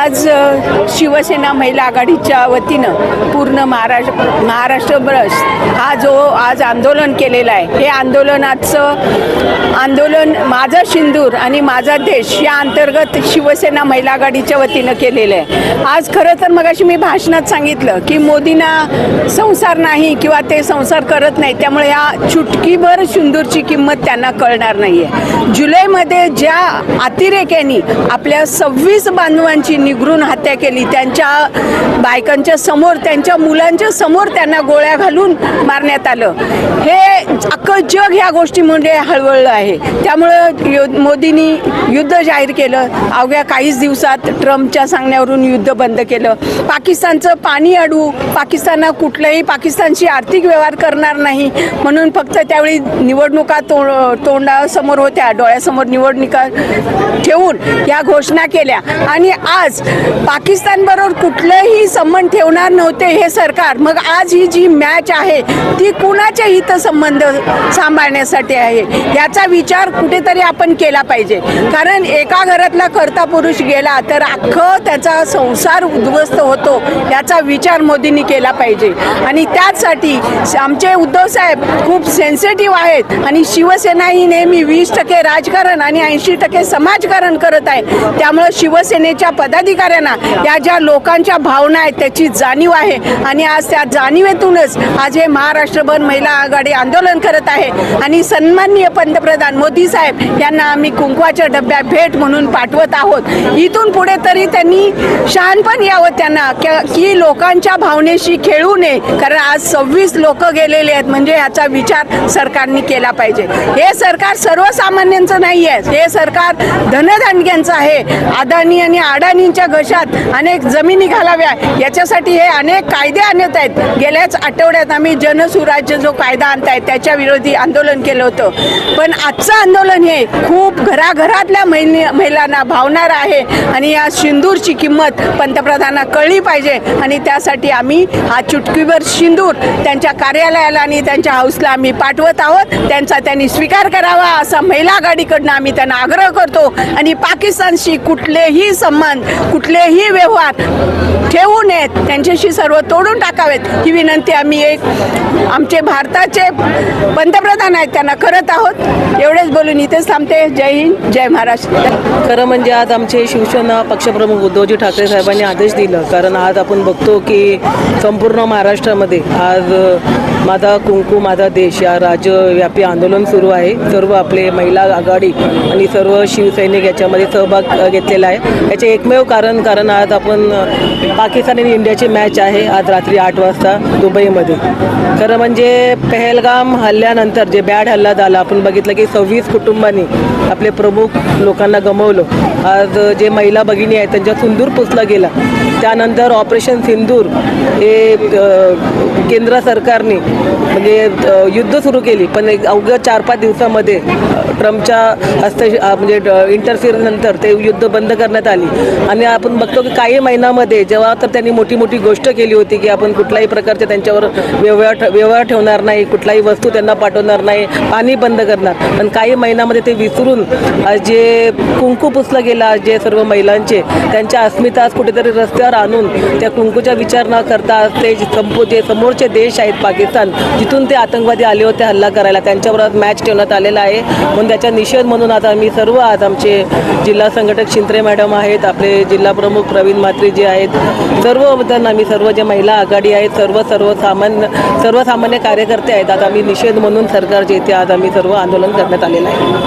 आज शिवसेना महिला आघाडीच्या वतीनं पूर्ण महाराष्ट्र महाराष्ट्रभर हा जो आज आंदोलन केलेलं आहे हे आंदोलनाचं आंदोलन माझा सिंदूर आणि माझा देश या अंतर्गत शिवसेना महिला आघाडीच्या वतीनं केलेलं आहे. आज खरं तर मगाशी मी भाषणात सांगितलं की मोदींना संसार नाही किंवा ते संसार करत नाही त्यामुळे या चुटकीभर सिंदूरची किंमत त्यांना कळणार नाही आहे जुलैमध्ये ज्या अतिरेक्यांनी आपल्या सव्वीस बांधवांची निगरून हत्या केली. त्यांच्या बायकांच्या समोर त्यांच्या मुलांच्या समोर त्यांना गोळ्या घालून मारण्यात आलं. हे अख्खं जग ह्या गोष्टीमुळे म्हणजे हळवळलं आहे. त्यामुळं मोदींनी युद्ध जाहीर केलं. अवघ्या काहीच दिवसात ट्रम्पच्या सांगण्यावरून युद्ध बंद केलं. पाकिस्तानचं पाणी अडवू पाकिस्तानला कुठल्याही पाकिस्तानशी आर्थिक व्यवहार करणार नाही. म्हणून फक्त त्यावेळी निवडणुका तो तोंडासमोर होत्या. डोळ्यासमोर निवडणुका ठेवून या घोषणा केल्या. आणि आज पाकिस्तानबरोबर कुठलेही संबंध ठेवणार नव्हते हे सरकार. मग आज ही जी मॅच आहे ती कुणाच्या हितसंबंध सांभाळण्यासाठी आहे? याचा विचार कुठेतरी आपण केला पाहिजे. कारण एका घरातला करता पुरुष गेला तर अख्खं त्याचा संसार उद्ध्वस्त होतो याचा विचार मोदींनी केला पाहिजे. आणि त्याचसाठी आमचे उद्धव साहेब खूप सेन्सिटिव्ह आहेत. आणि शिवसेना ही नेहमी वीस टक्के राजकारण आणि ऐंशी टक्के समाजकारण करत आहे. त्यामुळं शिवसेनेच्या पदाधिकाऱ्यांना या ज्या लोकांच्या भावना आहेत त्याची जाणीव आहे. आणि आज त्या जाणीवेतूनच आज हे महाराष्ट्रभर महिला आघाडी आंदोलन करत आहे. आणि सन्माननीय पंतप्रधान मोदी साहेब यांना आम्ही कुंकवाच्या डब्यात भेट म्हणून पाठवत आहोत. इथून पुढे तरी त्यांनी शहाणपण यावं त्यांना. की लोकांच्या भावनेशी खेळू नये. कारण आज सव्वीस लोक गेलेले आहेत. म्हणजे याचा विचार सरकारने केला पाहिजे. हे सरकार सर्वसामान्यांचं नाही आहे हे सरकार धनदानग्यांचं आहे. अदानी आणि अडाणींच्या घशात अनेक जमिनी घालाव्या. याच्यासाठी हे अनेक कायदे आणत आहेत. गेल्याच आठवड्यात आम्ही जनसुराज्य जो कायदा आणतायत त्याच्या विरोधी आंदोलन केलं होतं. पण आजचं आंदोलन हे खूप घराघरातल्या महिने महिलांना भावणार आहे. आणि या सिंदूरची किंमत पंतप्रधानांना कळली पाहिजे. आणि त्यासाठी आम्ही हा चुटकीवर सिंदूर त्यांच्या कार्यालयाला आणि त्यांच्या हाऊसला आम्ही पाठवत आहोत. त्यांचा त्यांनी स्वीकार करावा असा महिला आघाडीकडनं आम्ही त्यांना आग्रह करतो. आणि पाकिस्तानशी कुठलेही संबंध कुठलेही व्यवहार ठेवू नयेत. त्यांच्याशी सर्व तोडून टाकावेत. ही विनंती आम्ही एक आमचे भारताचे पंतप्रधान आहेत त्यांना करत आहोत. एवढेच बोलून इथेच थांबते. जय हिंद जय महाराष्ट्र. खरं म्हणजे आज आमचे शिवसेना पक्षप्रमुख उद्धवजी ठाकरे साहेबांनी आदेश दिला. कारण आज आपण बघतो की संपूर्ण महाराष्ट्रामध्ये आज माझा कुंकू माझा देश या राज्यव्यापी आंदोलन सुरू आहे. सर्व आपले महिला आघाडी आणि सर्व शिवसैनिक याच्यामध्ये सहभाग घेतलेला आहे. याचे एकमेव कारण कारण आज आपण पाकिस्तान आणि इंडियाची मॅच आहे आज रात्री आठ वाजता दुबईमध्ये. खरं म्हणजे पहलगाम हल्ल्यानंतर जे बॅड हल्ला झाला आपण बघितलं की सव्वीस कुटुंबांनी आपले प्रमुख लोकांना गमवलं. आज जे महिला भगिनी आहेत त्यांच्या सुंदूर पुसला गेला. त्यानंतर ऑपरेशन सिंदूर हे केंद्र सरकारने म्हणजे युद्ध सुरू केली पण एक अवघ्या चार पाच दिवसामध्ये ट्रम्पच्या हस्त म्हणजे इंटरफिअर नंतर ते युद्ध बंद करण्यात आली. आणि आपण बघतो की काही महिन्यामध्ये जेव्हा तर त्यांनी मोठी मोठी गोष्ट केली होती की आपण कुठल्याही प्रकारचे त्यांच्यावर व्यवहार व्यवहार ठेवणार नाही कुठलाही वस्तू त्यांना पाठवणार नाही पाणी बंद करणार. पण काही महिन्यामध्ये ते विसरून जे कुंकू पुसलं गेला जे सर्व महिलांचे त्यांच्या अस्मिता आज कुठेतरी रस्त्यावर आणून त्या कुंकूचा विचार न करता ते संपू जे समोरचे देश आहेत पाकिस्तान जिथून ते आतंकवादी आले होते हल्ला करायला. त्यांच्यावर आज मॅच ठेवण्यात आलेला आहे. म्हणून त्याच्या निषेध म्हणून आता आम्ही सर्व आज आमचे जिल्हा संघटक शिंत्रे मॅडम आहेत आपले जिल्हा प्रमुख प्रवीण म्हात्रे जे आहेत सर्वबद्दल आम्ही सर्व जे महिला आघाडी आहेत सर्व सर्वसामान्य सर्वसामान्य कार्यकर्ते आहेत. आज आम्ही निषेध म्हणून सरकारचे इथे आज आम्ही सर्व आंदोलन करण्यात आलेलं आहे.